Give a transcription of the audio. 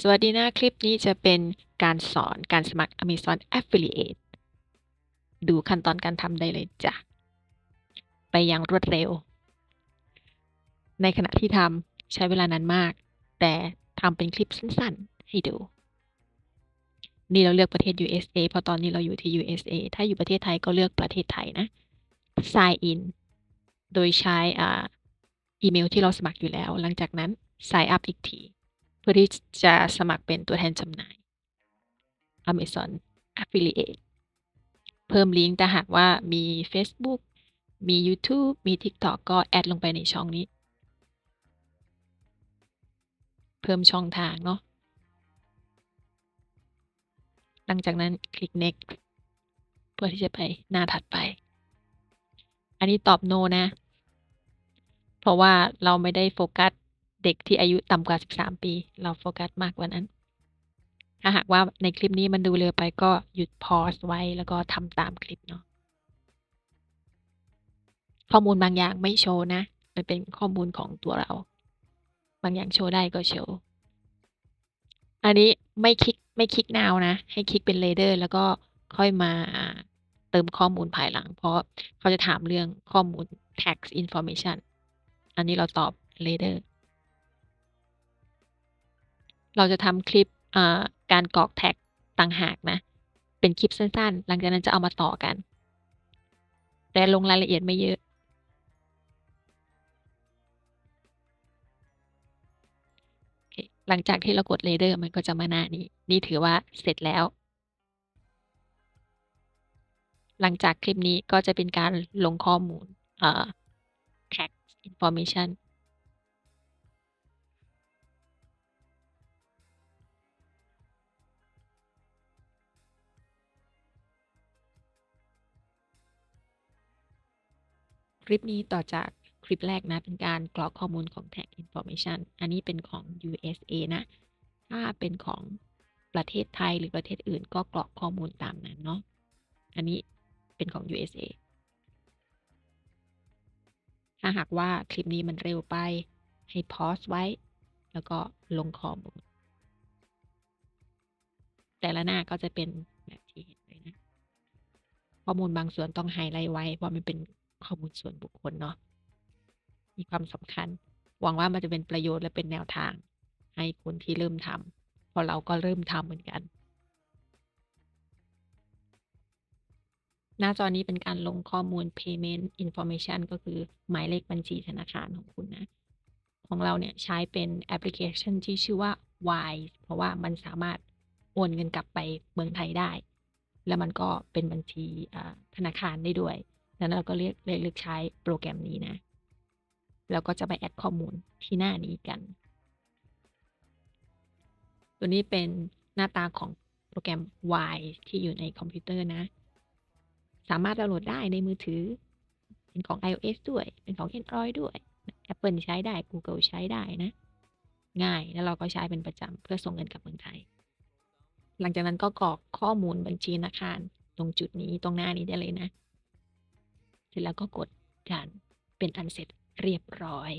สวัสดีนะคลิปนี้จะเป็นการสอนการสมัคร Amazon Affiliate ดูขั้นตอนการทำได้เลยจ้ะ ไปอย่างรวดเร็ว ในขณะที่ทำใช้เวลานานมาก แต่ทำเป็นคลิปสั้นๆ ให้ดู นี่เราเลือกประเทศ USA เพราะตอนนี้เราอยู่ที่ USA ถ้าอยู่ประเทศไทยก็เลือกประเทศไทยนะ sign in โดยใช้อ่าอีเมลที่เราสมัครอยู่แล้ว หลังจากนั้น sign up อีกที เพื่อที่จะสมัครเป็นตัวแทนจำหน่าย Amazon Affiliate เพิ่มลิงก์ถ้าหากว่ามี Facebook มี YouTube มี TikTok ก็แอดลงไปในช่องนี้ เพิ่มช่องทางเนาะหลังจากนั้นคลิก next เพื่อที่จะไปหน้าถัดไป อันนี้ตอบ no นะ เพราะว่าเราไม่ได้โฟกัส เด็กที่อายุต่ำกว่า 13 ปี เราโฟกัสมากกว่านั้น ถ้าหากว่าในคลิปนี้มันดูเร็วไปก็หยุดพอสไว้แล้วก็ทำตามคลิปเนาะข้อมูลบางอย่างไม่โชว์นะ มันเป็นข้อมูลของตัวเรา บางอย่างโชว์ได้ก็โชว์ อันนี้ไม่คลิกไม่คลิกนาวนะ ให้คลิกเป็น later แล้วก็ค่อยมาเติมข้อมูลภายหลัง เพราะเขาจะถามเรื่องข้อมูล tax information อันนี้เราตอบ later เราจะทำคลิปการกรอกแท็กต่างหากนะ เป็นคลิปสั้นๆ หลังจากนั้นจะเอามาต่อกัน แต่ลงรายละเอียดไม่เยอะ หลังจากที่เรากด later มันก็จะมาหน้านี้ นี่ถือว่าเสร็จแล้ว หลังจากคลิปนี้ก็จะเป็นการลงข้อมูลเอ่อ tax information คลิปนี้ต่อจากคลิปแรกนะ เป็นการกรอกข้อมูลของ Tag Information อันนี้เป็นของ USA นะ ถ้าเป็นของประเทศไทยหรือประเทศอื่นก็กรอกข้อมูลตามนั้นเนาะ อันนี้เป็นของ USA ถ้าหากว่าคลิปนี้มันเร็วไปให้พอสไว้ แล้วก็ลงข้อมูล แต่ละหน้าก็จะเป็นแบบที่เห็นเลยนะ ข้อมูลบางส่วนต้องไฮไลท์ไว้เพราะมันเป็น ข้อมูลส่วนบุคคลเนาะมีความสำคัญ หวังว่ามันจะเป็นประโยชน์และเป็นแนวทาง ให้คนที่เริ่มทำเพราะเราก็เริ่มทำเหมือนกัน หน้าจอนี้เป็นการลงข้อมูล payment information ก็คือหมายเลขบัญชีธนาคารของคุณนะ ของเราเนี่ยใช้เป็นแอปพลิเคชันที่ชื่อว่า Wise เพราะว่ามันสามารถโอนเงินกลับไปเมืองไทยได้ แล้วมันก็เป็นบัญชีธนาคารได้ด้วย นั้นเราก็เรียกเลือกใช้โปรแกรมนี้นะแล้วก็จะไปแอดข้อมูลที่หน้านี้กัน ตัวนี้เป็นหน้าตาของโปรแกรม Wise ที่อยู่ในคอมพิวเตอร์นะ สามารถดาวน์โหลดได้ในมือถือ เป็นของ iOS ด้วย เป็นของ Android ด้วย Apple ใช้ได้ Google ใช้ได้นะ ง่ายแล้วเราก็ใช้เป็นประจำเพื่อส่งเงินกลับเมืองไทย หลังจากนั้นก็กรอกข้อมูลบัญชีธนาคาร ตรงจุดนี้ตรงหน้านี้ได้เลยนะ เสร็จแล้วก็กดกานเป็นอันเสร็จเรียบร้อย